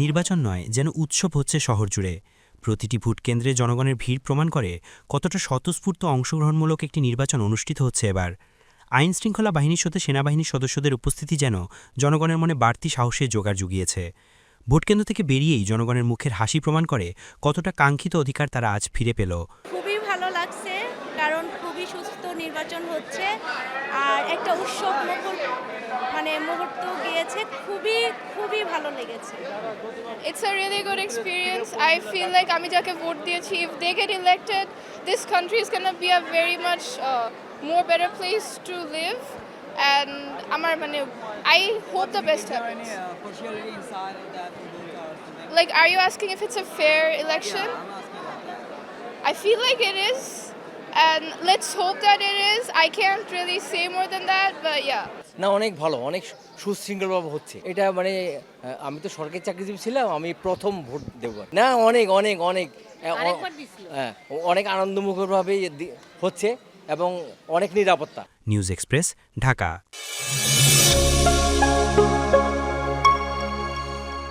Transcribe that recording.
নির্বাচন নয়, যেন উৎসব হচ্ছে শহর জুড়ে। প্রতিটি ভোট কেন্দ্রে জনগণের ভিড় প্রমাণ করে কতটা স্বতঃস্ফূর্ত অংশগ্রহণমূলক একটি নির্বাচন অনুষ্ঠিত হচ্ছে এবার। আইন শৃঙ্খলা বাহিনীর সাথে সেনাবাহিনীর সদস্যদের উপস্থিতি যেন জনগণের মনে বাড়তি সাহসের জোগাড় জুগিয়েছে। ভোটকেন্দ্র থেকে বেরিয়েই জনগণের মুখের হাসি প্রমাণ করে কতটা কাঙ্ক্ষিত অধিকার তারা আজ ফিরে পেল। খুবই ভালো লাগছে, কারণ খুবই সুস্থ নির্বাচন হচ্ছে। আর একটা উৎসব মানে মুহূর্ত গিয়েছে খুবই খুবই ভালো লেগেছে It's a really good experience. I feel like আমি যাকে ভোট দিয়েছি if they get elected, this country is gonna be a very much uh, more better place to live. And আমার মানে I hope the best happens. Uh? Like, are you asking if it's a fair election? I feel like it is. And let's hope that it is. I can't really say more than that, but yeah. না অনেক ভালো অনেক সুশৃঙ্খলভাবে হচ্ছে। এটা মানে আমি তো সরকারি চাকরিজীবী ছিলাম আমি প্রথম ভোট দেব। না অনেক অনেক অনেক হ্যাঁ অনেক আনন্দমুখরভাবে হচ্ছে এবং অনেক নিরাপত্তা। News express Dhaka.